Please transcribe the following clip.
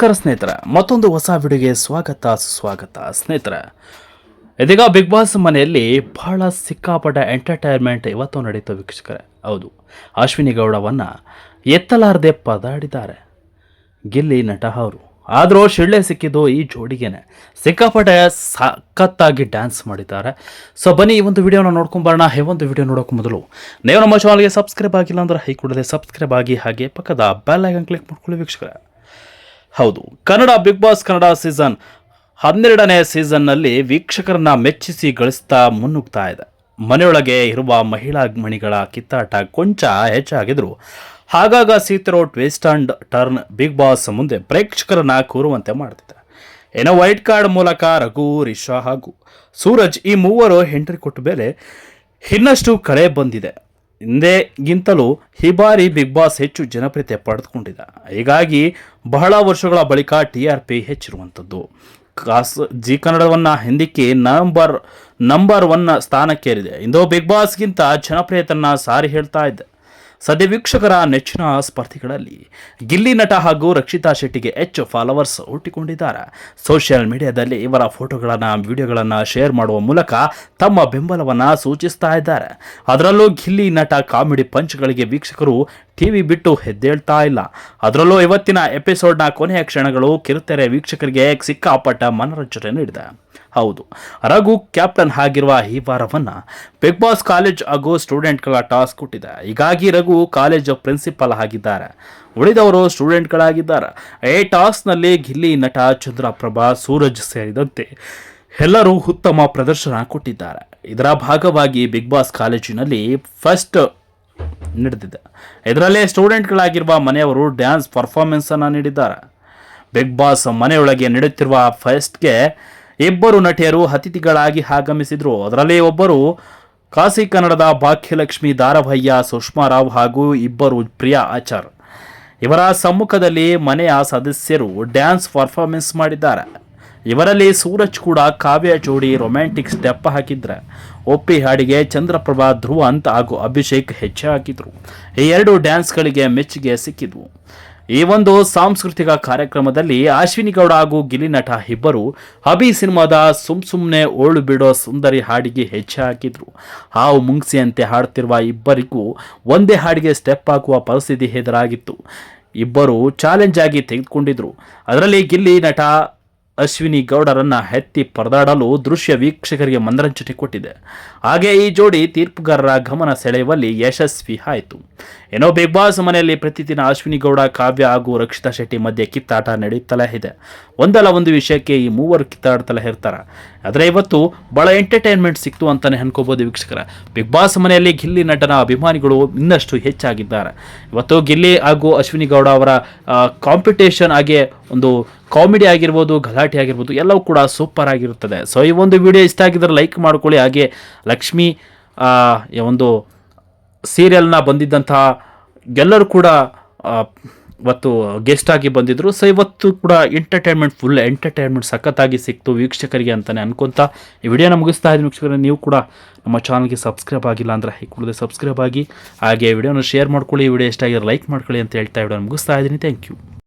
ನಮಸ್ಕಾರ ಸ್ನೇಹಿತರ, ಮತ್ತೊಂದು ಹೊಸ ವಿಡಿಯೋಗೆ ಸ್ವಾಗತ, ಸುಸ್ವಾಗತ. ಸ್ನೇಹಿತರ, ಇದೀಗ ಬಿಗ್ ಬಾಸ್ ಮನೆಯಲ್ಲಿ ಬಹಳ ಸಿಕ್ಕಾಪಟ್ಟ ಎಂಟರ್ಟೈನ್ಮೆಂಟ್ ಇವತ್ತು ನಡೀತು ವೀಕ್ಷಕರೇ. ಹೌದು, ಅಶ್ವಿನಿ ಗೌಡವನ್ನು ಎತ್ತಲಾರದೆ ಪದಾಡಿದ್ದಾರೆ. ಗಿಲ್ಲಿ ನಟ ಅವರು. ಆದರೂ ಶಿಳ್ಳೆ ಸಿಕ್ಕಿದ್ದು ಈ ಜೋಡಿಗೆನೆ. ಸಿಕ್ಕಾಪಟ್ಟೆ ಸಖತ್ತಾಗಿ ಡ್ಯಾನ್ಸ್ ಮಾಡಿದ್ದಾರೆ. ಸೊ ಬನ್ನಿ ಈ ಒಂದು ವಿಡಿಯೋನ ನೋಡ್ಕೊಂಬರೋಣ ಈ ಒಂದು ವಿಡಿಯೋ ನೋಡೋಕೆ ಮೊದಲು, ನೀವು ನಮ್ಮ ಚಾನಲ್ಗೆ ಸಬ್ಸ್ಕ್ರೈಬ್ ಆಗಿಲ್ಲ ಅಂದ್ರೆ ಹೈ ಸಬ್ಸ್ಕ್ರೈಬ್ ಆಗಿ ಹಾಗೆ ಪಕ್ಕದ ಬೆಲ್ ಐಕನ್ ಕ್ಲಿಕ್ ಮಾಡ್ಕೊಳ್ಳಿ ವೀಕ್ಷಕರೇ. ಹೌದು. Kannada big boss Kannada season ಹನ್ನೆರಡನೇ ಸೀಸನ್ನಲ್ಲಿ ವೀಕ್ಷಕರನ್ನ ಮೆಚ್ಚಿಸಿ ಗಳಿಸ್ತಾ ಮುನ್ನುಗ್ತಾ ಇದೆ. ಮನೆಯೊಳಗೆ ಇರುವ ಮಹಿಳಾ ಮಣಿಗಳ ಕಿತ್ತಾಟ ಕೊಂಚ ಹೆಚ್ಚಾಗಿದ್ರು. ಹಾಗಾಗ ಸೀತಿರೋ twist and turn big boss ಮುಂದೆ ಪ್ರೇಕ್ಷಕರನ್ನ ಕೂರುವಂತೆ ಮಾಡ್ತಿದ್ದ ಏನೋ ವೈಟ್ ಕಾರ್ಡ್ ಮೂಲಕ ರಘು, ರಿಷಾ ಹಾಗೂ ಸೂರಜ್ ಈ ಮೂವರು ಎಂಟ್ರಿ ಕೊಟ್ಟ ಮೇಲೆ ಇನ್ನಷ್ಟು ಕಳೆ ಬಂದಿದೆ. ಹಿಂದೆಗಿಂತಲೂ ಈ ಬಾರಿ ಬಿಗ್ ಬಾಸ್ ಹೆಚ್ಚು ಜನಪ್ರಿಯತೆ ಪಡೆದುಕೊಂಡಿದೆ. ಹೀಗಾಗಿ ಬಹಳ ವರ್ಷಗಳ ಬಳಿಕ ಟಿ ಆರ್ ಪಿ ಹೆಚ್ಚಿರುವಂಥದ್ದು. ಕಾಸ್, ಜಿ ಕನ್ನಡವನ್ನು ಹಿಂದಿಕ್ಕಿ ನಂಬರ್ ನಂಬರ್ ಒನ್ ಸ್ಥಾನಕ್ಕೇರಿದೆ. ಇಂದು ಬಿಗ್ ಬಾಸ್ಗಿಂತ ಜನಪ್ರಿಯತೆಯನ್ನು ಸಾರಿ ಹೇಳ್ತಾ ಇದೆ. ಸದ್ಯ ವೀಕ್ಷಕರ ನೆಚ್ಚಿನ ಸ್ಪರ್ಧಿಗಳಲ್ಲಿ ಗಿಲ್ಲಿ ನಟ ಹಾಗೂ ರಕ್ಷಿತಾ ಶೆಟ್ಟಿಗೆ ಹೆಚ್ಚು ಫಾಲೋವರ್ಸ್ ಹುಟ್ಟಿಕೊಂಡಿದ್ದಾರೆ. ಸೋಷಿಯಲ್ ಮೀಡಿಯಾದಲ್ಲಿ ಇವರ ಫೋಟೋಗಳನ್ನು, ವಿಡಿಯೋಗಳನ್ನು ಶೇರ್ ಮಾಡುವ ಮೂಲಕ ತಮ್ಮ ಬೆಂಬಲವನ್ನು ಸೂಚಿಸ್ತಾ ಇದ್ದಾರೆ. ಅದರಲ್ಲೂ ಗಿಲ್ಲಿ ನಟ ಕಾಮಿಡಿ ಪಂಚ್ಗಳಿಗೆ ವೀಕ್ಷಕರು ಟಿವಿ ಬಿಟ್ಟು ಹೆದ್ದೇಳ್ತಾ ಇಲ್ಲ. ಅದರಲ್ಲೂ ಇವತ್ತಿನ ಎಪಿಸೋಡ್ನ ಕೊನೆಯ ಕ್ಷಣಗಳು ಕಿರುತೆರೆ ವೀಕ್ಷಕರಿಗೆ ಸಿಕ್ಕಾಪಟ್ಟ ಮನರಂಜನೆ ನೀಡಿದೆ. ಹೌದು. ರಘು ಕ್ಯಾಪ್ಟನ್ ಆಗಿರುವ ಈ ವಾರವನ್ನು ಬಿಗ್ ಬಾಸ್ ಕಾಲೇಜ್ ಹಾಗೂ ಸ್ಟೂಡೆಂಟ್ಗಳ ಟಾಸ್ಕ್ ಕೊಟ್ಟಿದೆ. ಹೀಗಾಗಿ ರಘು ಕಾಲೇಜ್ ಪ್ರಿನ್ಸಿಪಲ್ ಆಗಿದ್ದಾರೆ. ಉಳಿದವರು ಸ್ಟೂಡೆಂಟ್ಗಳಾಗಿದ್ದಾರೆ ಈ ಟಾಸ್ಕ್ನಲ್ಲಿ ಗಿಲ್ಲಿ ನಟ ಚಂದ್ರಪ್ರಭಾ, ಸೂರಜ್ ಸೇರಿದಂತೆ ಎಲ್ಲರೂ ಉತ್ತಮ ಪ್ರದರ್ಶನ ಕೊಟ್ಟಿದ್ದಾರೆ. ಇದರ ಭಾಗವಾಗಿ ಬಿಗ್ ಬಾಸ್ ಕಾಲೇಜಿನಲ್ಲಿ ಫಸ್ಟ್ ನಡೆದಿದೆ. ಇದರಲ್ಲೇ ಸ್ಟೂಡೆಂಟ್ಗಳಾಗಿರುವ ಮನೆಯವರು ಡ್ಯಾನ್ಸ್ ಪರ್ಫಾರ್ಮೆನ್ಸನ್ನು ನೀಡಿದ್ದಾರೆ. ಬಿಗ್ ಬಾಸ್ ಮನೆಯೊಳಗೆ ನಡೆಯುತ್ತಿರುವ ಫೆಸ್ಟ್ಗೆ ಇಬ್ಬರು ನಟಿಯರು ಅತಿಥಿಗಳಾಗಿ ಆಗಮಿಸಿದ್ರು. ಅದರಲ್ಲಿ ಒಬ್ಬರು ಕಾಸಿ ಕನ್ನಡದ ಭಾಗ್ಯಲಕ್ಷ್ಮಿ ದಾರಭಯ್ಯ ಸುಷ್ಮಾ ರಾವ್ ಹಾಗೂ ಇಬ್ಬರು ಪ್ರಿಯಾ ಆಚಾರ್. ಇವರ ಸಮ್ಮುಖದಲ್ಲಿ ಮನೆಯ ಸದಸ್ಯರು ಡ್ಯಾನ್ಸ್ ಪರ್ಫಾರ್ಮೆನ್ಸ್ ಮಾಡಿದ್ದಾರೆ. ಇವರಲ್ಲಿ ಸೂರಜ್ ಕೂಡ ಕಾವ್ಯ ಜೋಡಿ ರೊಮ್ಯಾಂಟಿಕ್ ಸ್ಟೆಪ್ ಹಾಕಿದ್ರೆ. ಒಪ್ಪಿ ಹಾಡಿಗೆ ಚಂದ್ರಪ್ರಭಾ, ಧ್ರುವಂತ್ ಹಾಗೂ ಅಭಿಷೇಕ್ ಹೆಜ್ಜೆ ಹಾಕಿದ್ರು ಈ ಎರಡು ಡ್ಯಾನ್ಸ್ಗಳಿಗೆ ಮೆಚ್ಚುಗೆ ಸಿಕ್ಕಿದ್ವು. ಈ ಒಂದು ಸಾಂಸ್ಕೃತಿಕ ಕಾರ್ಯಕ್ರಮದಲ್ಲಿ ಅಶ್ವಿನಿ ಗೌಡ ಹಾಗೂ ಗಿಲಿ ನಟ ಇಬ್ಬರು ಹಬಿ ಸಿನಿಮಾದ ಸುಮ್ ಸುಮ್ಮನೆ ಓಳು ಬಿಡೋ ಸುಂದರಿ ಹಾಡಿಗೆ ಹೆಜ್ಜೆ ಹಾಕಿದ್ರು. ಹಾವು ಮುಂಗ್ಸಿಯಂತೆ ಹಾಡುತ್ತಿರುವ ಇಬ್ಬರಿಗೂ ಒಂದೇ ಹಾಡಿಗೆ ಸ್ಟೆಪ್ ಹಾಕುವ ಪರಿಸ್ಥಿತಿ ಎದುರಾಗಿತ್ತು. ಇಬ್ಬರು ಚಾಲೆಂಜ್ ಆಗಿ ತೆಗೆದುಕೊಂಡಿದ್ರು. ಅದರಲ್ಲಿ ಗಿಲ್ಲಿ ನಟ ಅಶ್ವಿನಿ ಗೌಡರನ್ನ ಹೆತ್ತಿ ಪರದಾಡಲು ದೃಶ್ಯ ವೀಕ್ಷಕರಿಗೆ ಮನರಂಜನೆ ಕೊಟ್ಟಿದೆ. ಹಾಗೆ ಈ ಜೋಡಿ ತೀರ್ಪುಗಾರರ ಗಮನ ಸೆಳೆಯುವಲ್ಲಿ ಯಶಸ್ವಿ ಆಯಿತು. ಏನೋ ಬಿಗ್ ಬಾಸ್ ಮನೆಯಲ್ಲಿ ಪ್ರತಿದಿನ ಅಶ್ವಿನಿ ಗೌಡ, ಕಾವ್ಯ ಹಾಗೂ ರಕ್ಷಿತಾ ಶೆಟ್ಟಿ ಮಧ್ಯೆ ಕಿತ್ತಾಟ ನಡೆಯುತ್ತಲೇ ಇದೆ. ಒಂದಲ್ಲ ಒಂದು ವಿಷಯಕ್ಕೆ ಈ ಮೂವರು ಕಿತ್ತಾಡ್ತಲೇ ಇರ್ತಾರೆ. ಆದರೆ ಇವತ್ತು ಬಹಳ ಎಂಟರ್ಟೈನ್ಮೆಂಟ್ ಸಿಕ್ತು ಅಂತಲೇ ಅನ್ಕೋಬೋದು ವೀಕ್ಷಕರ. ಬಿಗ್ ಬಾಸ್ ಮನೆಯಲ್ಲಿ ಗಿಲ್ಲಿ ನಟನ ಅಭಿಮಾನಿಗಳು ಇನ್ನಷ್ಟು ಹೆಚ್ಚಾಗಿದ್ದಾರೆ. ಇವತ್ತು ಗಿಲ್ಲಿ ಹಾಗೂ ಅಶ್ವಿನಿ ಗೌಡ ಅವರ ಕಾಂಪಿಟೇಷನ್ ಹಾಗೆ ಒಂದು ಕಾಮಿಡಿ ಆಗಿರ್ಬೋದು, ಗಲಾಟೆ ಆಗಿರ್ಬೋದು, ಎಲ್ಲವೂ ಕೂಡ ಸೂಪರ್ ಆಗಿರುತ್ತದೆ. ಸೊ ಈ ಒಂದು ವಿಡಿಯೋ ಇಷ್ಟ ಆಗಿದ್ರೆ ಲೈಕ್ ಮಾಡ್ಕೊಳ್ಳಿ. ಹಾಗೆ ಲಕ್ಷ್ಮಿ ಈ ಒಂದು ಸೀರಿಯಲ್ನ ಬಂದಿದ್ದಂತಹ ಎಲ್ಲರೂ ಕೂಡ ಇವತ್ತು ಗೆಸ್ಟ್ ಆಗಿ ಬಂದಿದ್ದರು ಸೊ ಇವತ್ತು ಕೂಡ ಎಂಟರ್ಟೈನ್ಮೆಂಟ್ ಫುಲ್ ಎಂಟರ್ಟೈನ್ಮೆಂಟ್ ಸಖತ್ತಾಗಿ ಸಿಕ್ತು ವೀಕ್ಷಕರಿಗೆ ಅಂತಲೇ ಅನ್ಕೊಂತ ಈ ವಿಡಿಯೋನ ಮುಗಿಸ್ತಾ ಇದ್ದೀನಿ ವೀಕ್ಷಕರೇ. ನೀವು ಕೂಡ ನಮ್ಮ ಚಾನಲ್ಗೆ ಸಬ್ಸ್ಕ್ರೈಬ್ ಆಗಿಲ್ಲ ಅಂದರೆ ಕೂಡಲೇ ಸಬ್ಸ್ಕ್ರೈಬ್ ಆಗಿ, ಹಾಗೆ ವಿಡಿಯೋನ ಶೇರ್ ಮಾಡ್ಕೊಳ್ಳಿ. ವಿಡಿಯೋ ಇಷ್ಟ ಆಗಿರೋ ಲೈಕ್ ಮಾಡ್ಕೊಳ್ಳಿ ಅಂತ ಹೇಳ್ತಾ ವಿಡಿಯೋನ ಮುಗಿಸ್ತಾ ಇದ್ದೀನಿ. Thank you